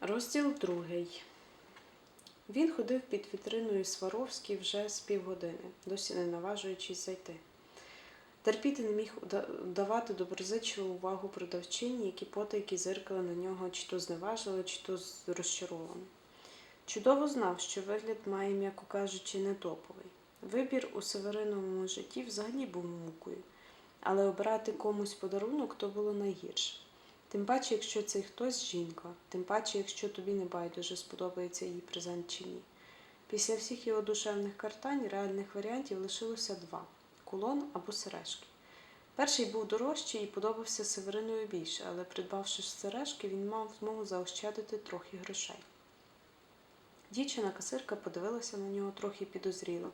Розділ другий. Він ходив під вітриною Сваровський вже з півгодини, досі не наважуючись зайти. Терпіти не міг давати доброзичливу увагу продавчині, які потайки зиркали на нього чи то зневажливо, чи то розчаровано. Чудово знав, що вигляд має, м'яко кажучи, не топовий. Вибір у Севериновому житті взагалі був мукою, але обирати комусь подарунок то було найгірше. Тим паче, якщо цей хтось жінка, тим паче, якщо тобі не байдуже сподобається її презент чи ні. Після всіх його душевних картань реальних варіантів лишилося два кулон або сережки. Перший був дорожчий і подобався Севериною більше, але придбавши сережки, він мав змогу заощадити трохи грошей. Дівчина-касирка подивилася на нього трохи підозріло.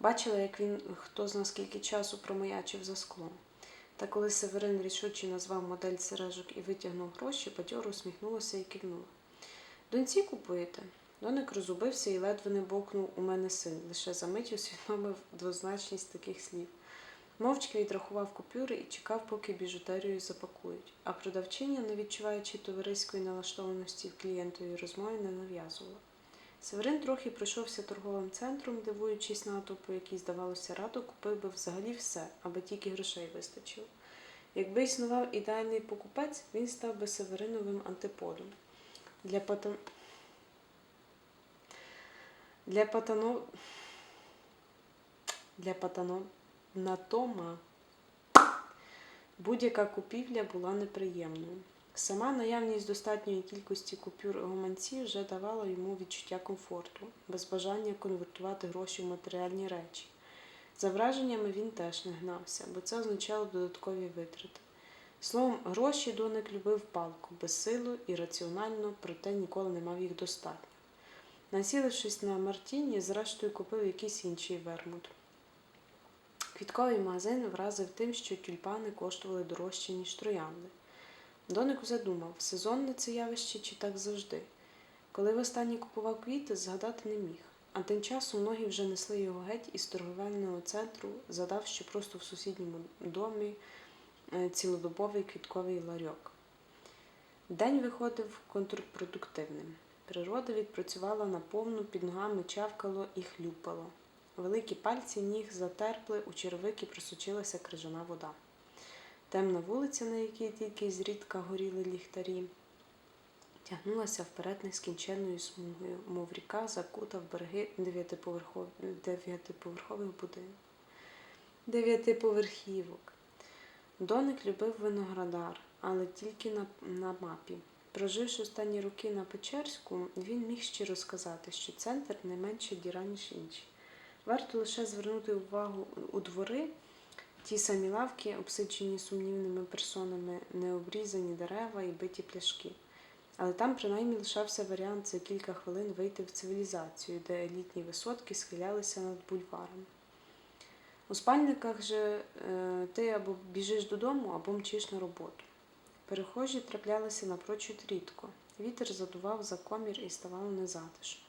Бачила, як він хто зна скільки часу промаячив за склом. Та коли Северин рішуче назвав модель сережок і витягнув гроші, бадьоро усміхнулася і кивнула. Доньці купуєте? Доник розубився і ледве не бовкнув у мене син, лише за мить усвідомив двозначність таких слів. Мовчки відрахував купюри і чекав, поки біжутерію запакують, а продавчиня, не відчуваючи товариської налаштованості в клієнтовій розмові, не нав'язувала. Северин трохи пройшовся торговим центром, дивуючись натовпу, який, здавалося, радо купив би взагалі все, аби тільки грошей вистачило. Якби існував ідеальний покупець, він став би Севериновим антиподом. Для патан... Для патано... Для патанатома будь-яка купівля була неприємною. Сама наявність достатньої кількості купюр гаманці вже давала йому відчуття комфорту, без бажання конвертувати гроші в матеріальні речі. За враженнями він теж не гнався, бо це означало додаткові витрати. Словом, гроші доник любив палку, безсилу і раціонально, проте ніколи не мав їх достатньо. Націлившись на Мартіні, зрештою купив якийсь інший вермут. Квітковий магазин вразив тим, що тюльпани коштували дорожче, ніж троянди. Доник задумав, сезонне це явище чи так завжди. Коли востаннє купував квіти, згадати не міг. А тим часом ноги вже несли його геть із торговельного центру, задав, що просто в сусідньому домі е, цілодобовий квітковий ларьок. День виходив контрпродуктивним. Природа відпрацювала наповну, під ногами чавкало і хлюпало. Великі пальці ніг затерпли, у червики просочилася крижана вода. Темна вулиця, на якій тільки зрідка горіли ліхтарі, тягнулася вперед нескінченною смугою, мов ріка закута в береги дев'ятиповерхов- дев'ятиповерхових будинків. Дев'ятиповерхівок. Доник любив виноградар, але тільки на, на мапі. Проживши останні роки на Печерську, він міг щиро сказати, що центр не менше діра, ніж інші. Варто лише звернути увагу у двори, ті самі лавки, обсиджені сумнівними персонами, необрізані дерева і биті пляшки. Але там принаймні лишався варіант за кілька хвилин вийти в цивілізацію, де елітні висотки схилялися над бульваром. У спальниках же е, ти або біжиш додому, або мчиш на роботу. Перехожі траплялися напрочуд рідко. Вітер задував за комір і ставало незатишно.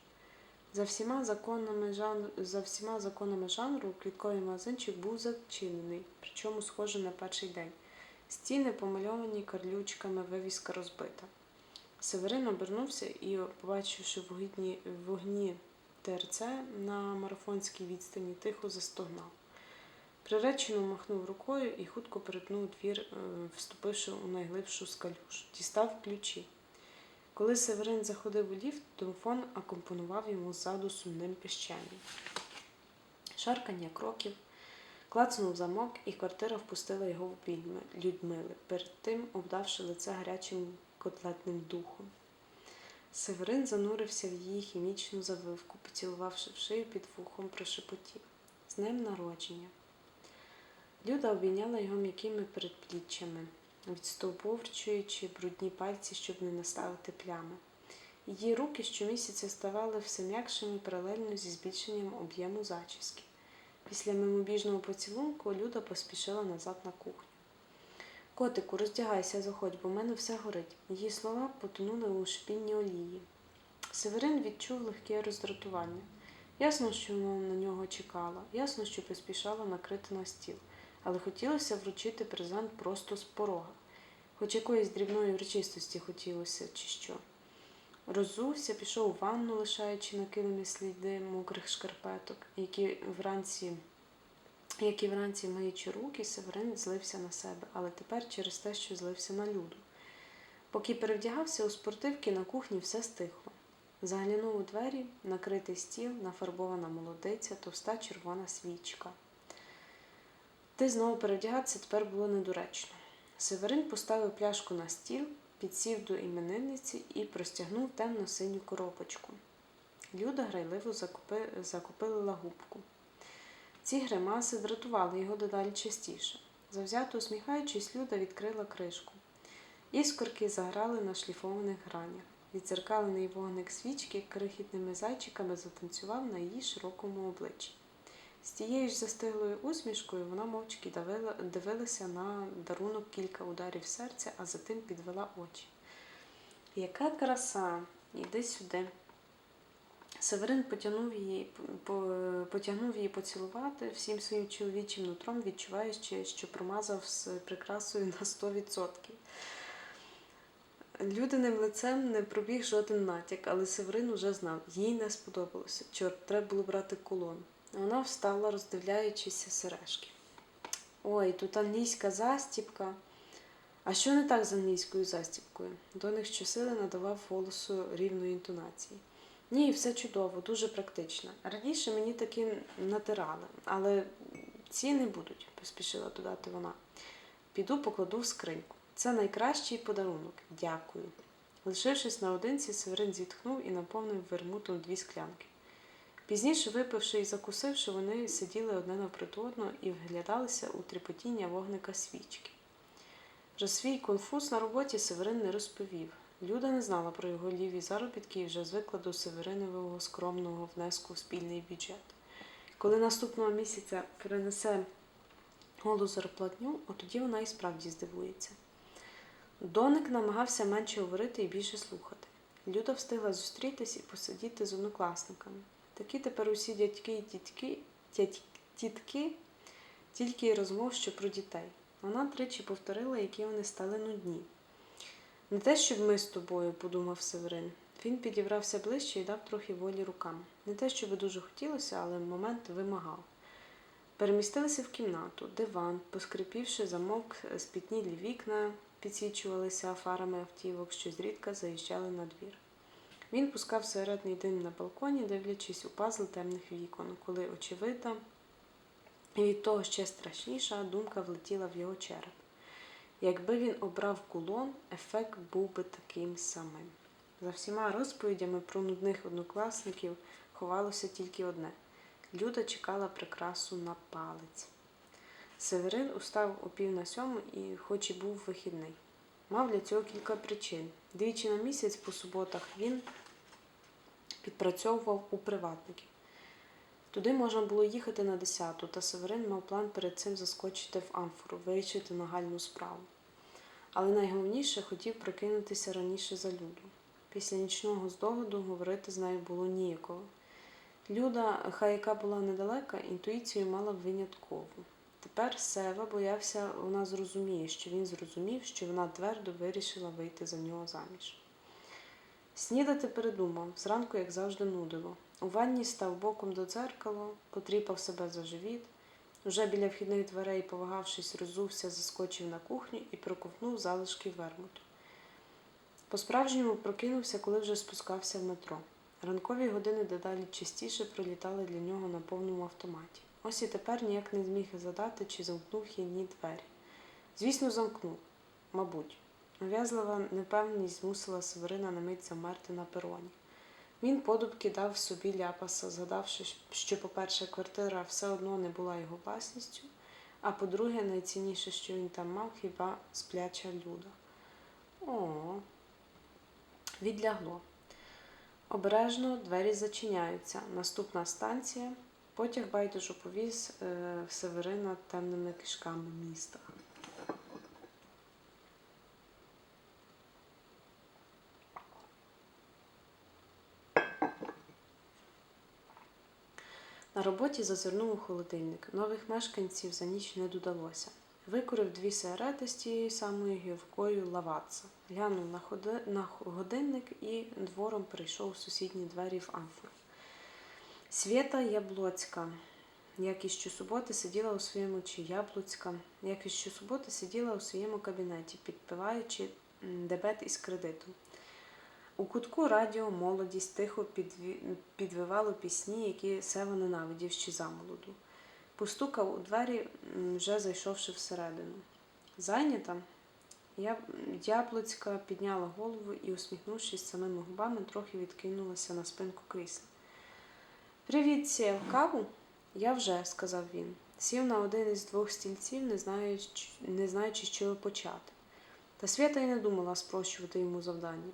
За всіма законами жанру, за всіма законами жанру квітковий магазинчик був зачинений, причому схоже на перший день. Стіни помальовані карлючками, вивіска розбита. Северин обернувся і, побачивши вогні, вогні ТРЦ на марафонській відстані, тихо застогнав. Приречено махнув рукою і хутко перетнув двір, е, вступивши у найглибшу скалюш. Дістав ключі. Коли Северин заходив у ліфт, домофон акомпонував йому ззаду сумним піщанням. Шаркання кроків, клацнув замок, і квартира впустила його в обійми Людмили, перед тим обдавши лице гарячим котлетним духом. Северин занурився в її хімічну завивку, поцілувавши в шию під вухом, прошепотів. З днем народження. Люда обійняла його м'якими передпліччями, відстовбовчуючи брудні пальці, щоб не наставити плями. Її руки щомісяця ставали все м'якшими паралельно зі збільшенням об'єму зачіски. Після мимобіжного поцілунку Люда поспішила назад на кухню. Котику, роздягайся, заходь, бо в мене все горить. Її слова потонули у шпінні олії. Северин відчув легке роздратування. Ясно, що вона на нього чекала, ясно, що поспішала накрити на стіл, але хотілося вручити презент просто з порога, хоч якоїсь дрібної урочистості хотілося, чи що. Роззувся, пішов у ванну, лишаючи на килимі сліди мокрих шкарпеток, які вранці, які вранці миючи руки, Северин злився на себе, але тепер через те, що злився на люду. Поки перевдягався у спортивки, на кухні все стихло. Заглянув у двері, накритий стіл, нафарбована молодиця, товста червона свічка. Ти знову перевдягатися тепер було недоречно. Северин поставив пляшку на стіл, підсів до іменинниці і простягнув темно-синю коробочку. Люда грайливо закупи... закупилила губку. Ці гримаси дратували його дедалі частіше. Завзято усміхаючись, Люда відкрила кришку. Іскорки заграли на шліфованих гранях. Відзеркалений вогник свічки крихітними зайчиками затанцював на її широкому обличчі. З тією ж застиглою усмішкою вона мовчки дивилася на дарунок кілька ударів серця, а затим підвела очі. Яка краса! Іди сюди. Северин потягнув її, потягнув її поцілувати всім своїм чоловічим нутром, відчуваючи, що промазав з прикрасою на 100%. Людиним лицем не пробіг жоден натяк, але Северин уже знав, їй не сподобалося. Чорт, треба було брати кулон. Вона встала, роздивляючися сережки. Ой, тут англійська застіпка. А що не так з англійською застіпкою? Доник щосили надавав голосу рівної інтонації. Ні, все чудово, дуже практично. Раніше мені таки натирали, але ці не будуть, поспішила додати вона. Піду покладу в скриньку. Це найкращий подарунок. Дякую. Лишившись наодинці, Северин зітхнув і наповнив вермутом дві склянки. Пізніше, випивши і закусивши, вони сиділи одне навпроти одного і вглядалися у тріпотіння вогника свічки. Про свій конфуз на роботі Северин не розповів. Люда не знала про його ліві заробітки і вже звикла до Северинового скромного внеску в спільний бюджет. Коли наступного місяця перенесе голу зарплатню, от тоді вона і справді здивується. Доник намагався менше говорити і більше слухати. Люда встигла зустрітись і посидіти з однокласниками. Такі тепер усі дядьки і тітки, тітки, тільки й розмов, що про дітей. Вона тричі повторила, які вони стали нудні. Не те, щоб ми з тобою, подумав Северин. Він підібрався ближче і дав трохи волі рукам. Не те, щоб дуже хотілося, але момент вимагав. Перемістилися в кімнату, диван, поскрипівши замок, спітнілі вікна підсвічувалися фарами автівок, що зрідка заїжджали на двір. Він пускав середній дим на балконі, дивлячись у пазл темних вікон, коли, очевидно, і від того ще страшніша думка влетіла в його череп. Якби він обрав кулон, ефект був би таким самим. За всіма розповідями про нудних однокласників ховалося тільки одне Люда чекала прикрасу на палець. Северин устав о пів на сьому і, хоч і був вихідний, мав для цього кілька причин. Двічі на місяць по суботах він підпрацьовував у приватників. Туди можна було їхати на 10-ту, та Северин мав план перед цим заскочити в амфору, вирішити нагальну справу. Але найголовніше хотів прокинутися раніше за Люду. Після нічного здогаду говорити з нею було ніяково. Люда, хай яка була недалека, інтуїцію мала виняткову. Тепер Сева боявся, вона зрозуміє, що він зрозумів, що вона твердо вирішила вийти за нього заміж. Снідати передумав, зранку, як завжди, нудило. У ванні став боком до дзеркала, потріпав себе за живіт. Уже біля вхідних дверей, повагавшись, розувся, заскочив на кухню і проковтнув залишки вермуту. По-справжньому прокинувся, коли вже спускався в метро. Ранкові години дедалі частіше пролітали для нього на повному автоматі. Ось і тепер ніяк не зміг задати, чи замкнув хідні двері. Звісно, замкнув, мабуть. Нав'язлива непевність змусила Северина на мить замерти на пероні. Він подумки дав собі ляпаса, згадавши, що, по-перше, квартира все одно не була його власністю, а по-друге, найцінніше, що він там мав, хіба спляча люда. О, відлягло. Обережно двері зачиняються. Наступна станція. Потяг байдужо повіз е, Северина темними кишками міста. На роботі зазирнув у холодильник. Нових мешканців за ніч не додалося. Викурив дві сигарети з тією самою гівкою лаватца. Глянув на, годинник і двором перейшов у сусідні двері в амфору. Свята Яблоцька, як і щосуботи сиділа у своєму чи Яблуцька, як і щосуботи сиділа у своєму кабінеті, підпиваючи дебет із кредиту. У кутку радіо молодість тихо підвивало пісні, які Сева ненавидів ще замолоду. Постукав у двері, вже зайшовши всередину. Зайнята? Я... Яблуцька підняла голову і, усміхнувшись самими губами, трохи відкинулася на спинку крісла. Привіт, сів каву? Я вже, сказав він. Сів на один із двох стільців, не знаючи, не знаючи, з чого почати. Та свята й не думала спрощувати йому завдання.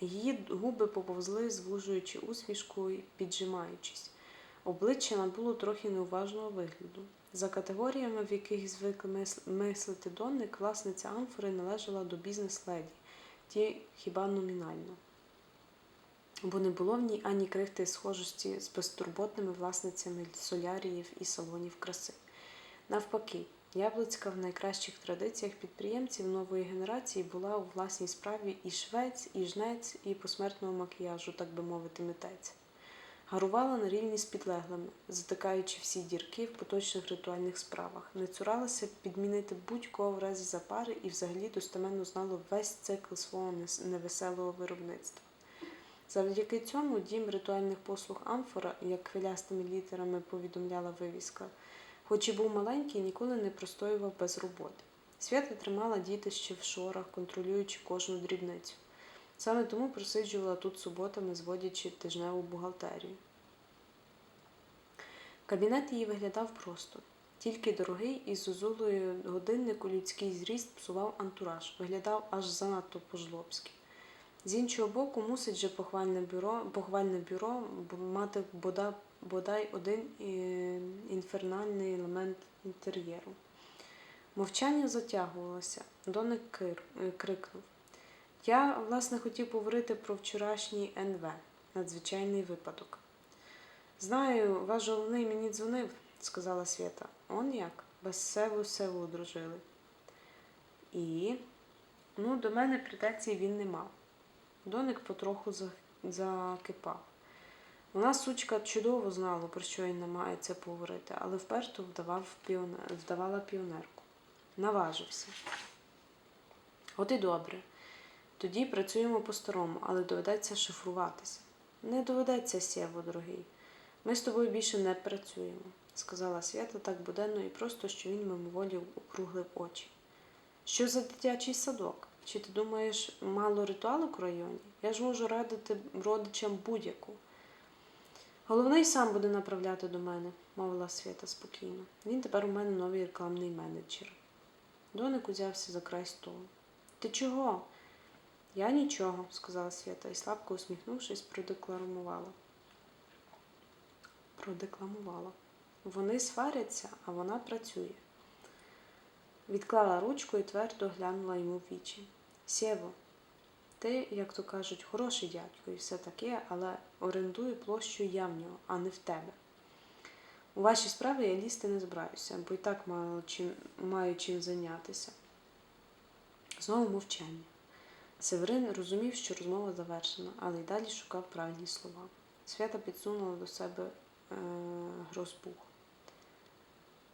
Її губи поповзли, звужуючи усмішку і піджимаючись. Обличчя набуло трохи неуважного вигляду. За категоріями, в яких звикли мислити донник, власниця амфори належала до бізнес-леді, ті хіба номінально. Бо не було в ній ані крихти схожості з безтурботними власницями соляріїв і салонів краси. Навпаки, Яблуцька в найкращих традиціях підприємців нової генерації була у власній справі і швець, і жнець, і посмертного макіяжу, так би мовити, митець. Гарувала на рівні з підлеглими, затикаючи всі дірки в поточних ритуальних справах, не цуралася підмінити будь-кого в разі запари і взагалі достеменно знала весь цикл свого невеселого виробництва. Завдяки цьому дім ритуальних послуг Амфора, як хвилястими літерами повідомляла вивіска, хоч і був маленький, ніколи не простоював без роботи. Свята тримала дітище в шорах, контролюючи кожну дрібницю. Саме тому просиджувала тут суботами, зводячи тижневу бухгалтерію. Кабінет її виглядав просто. Тільки дорогий із зозулею годинник у людський зріст псував антураж, виглядав аж занадто по-жлобськи. З іншого боку, мусить же похвальне бюро, похвальне бюро мати бода, бодай один е, інфернальний елемент інтер'єру. Мовчання затягувалося. Доник кир, е, крикнув. Я, власне, хотів поговорити про вчорашній НВ, надзвичайний випадок. Знаю, ваш головний мені дзвонив, сказала Свята. Он як? Без севу севу одружили. І ну, до мене претензій він не мав. Доник потроху закипав. Вона, сучка, чудово знала, про що їй намагається поговорити, але вперто вдавав піонер, вдавала піонерку. Наважився. От і добре. Тоді працюємо по-старому, але доведеться шифруватися. Не доведеться, Сєво, дорогий. Ми з тобою більше не працюємо, сказала Свята так буденно і просто, що він мимоволі округлив очі. Що за дитячий садок? Чи ти думаєш, мало ритуалок у районі? Я ж можу радити родичам будь-яку. Головний сам буде направляти до мене, мовила Свята спокійно. Він тепер у мене новий рекламний менеджер. Доник узявся за край столу. Ти чого? Я нічого, сказала Свята і слабко усміхнувшись, продекламувала. Продекламувала. Вони сваряться, а вона працює. Відклала ручку і твердо глянула йому в вічі. Сєво, ти, як то кажуть, хороший дядько і все таке, але орендую площу я в нього, а не в тебе. У ваші справи я лізти не збираюся, бо і так маю чим, маю чим зайнятися. Знову мовчання. Северин розумів, що розмова завершена, але й далі шукав правильні слова. Свята підсунула до себе е, грозбух.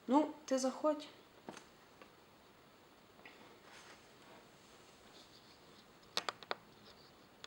Ну, ти заходь,